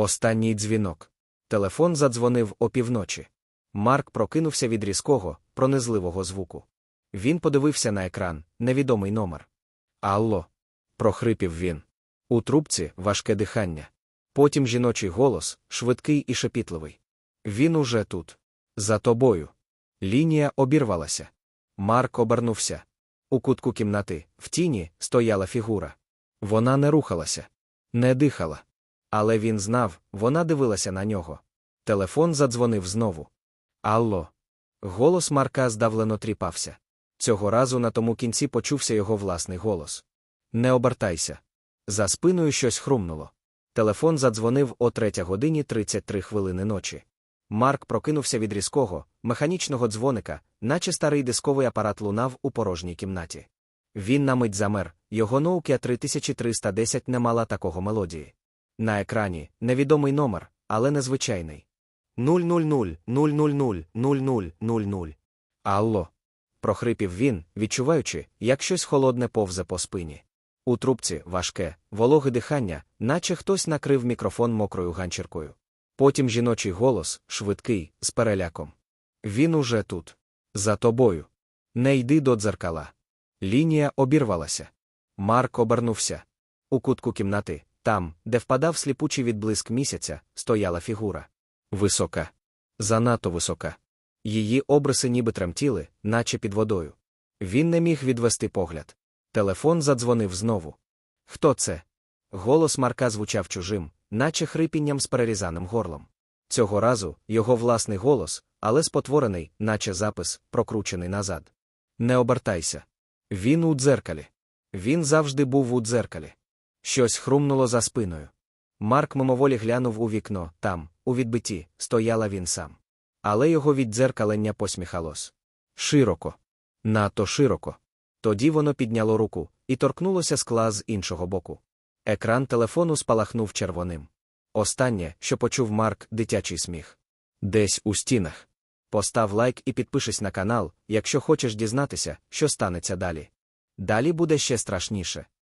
Останній дзвінок. Телефон задзвонив опівночі. Марк прокинувся від різкого, пронизливого звуку. Він подивився на екран, невідомий номер. Алло. прохрипів він. У трубці важке дихання. Потім жіночий голос, швидкий і шепітливий. Він уже тут. За тобою. Лінія обірвалася. Марк обернувся. У кутку кімнати, в тіні, стояла фігура. Вона не рухалася, не дихала. Але він знав, вона дивилася на нього. Телефон задзвонив знову. Алло. Голос Марка здавлено тріпався. Цього разу на тому кінці почувся його власний голос. Не обертайся. За спиною щось хрумнуло. Телефон задзвонив о 3 годині 33 хвилини ночі. Марк прокинувся від різкого, механічного дзвоника, наче старий дисковий апарат лунав у порожній кімнаті. Він на мить замер, його Nokia 3310 не мала такого мелодії. На екрані невідомий номер, але незвичайний. 000 000 0000. Алло. прохрипів він, відчуваючи, як щось холодне повзе по спині. У трубці важке, вологе дихання, наче хтось накрив мікрофон мокрою ганчіркою. Потім жіночий голос, швидкий, з переляком. Він уже тут. За тобою. Не йди до дзеркала. Лінія обірвалася. Марк обернувся. У кутку кімнати, там, де впадав сліпучий відблиск місяця, стояла фігура. Висока. Занадто висока. Її обриси ніби тремтіли, наче під водою. Він не міг відвести погляд. Телефон задзвонив знову. Хто це? Голос Марка звучав чужим, наче хрипінням з перерізаним горлом. Цього разу його власний голос, але спотворений, наче запис, прокручений назад. Не обертайся. Він у дзеркалі. Він завжди був у дзеркалі. Щось хрумнуло за спиною. Марк мимоволі глянув у вікно, там, у відбитті, стояла він сам. Але його віддзеркалення посміхалось. Широко. Надто широко. Тоді воно підняло руку і торкнулося скла з іншого боку. Екран телефону спалахнув червоним. Останнє, що почув Марк, дитячий сміх. Десь у стінах. Постав лайк і підпишись на канал, якщо хочеш дізнатися, що станеться далі. Далі буде ще страшніше.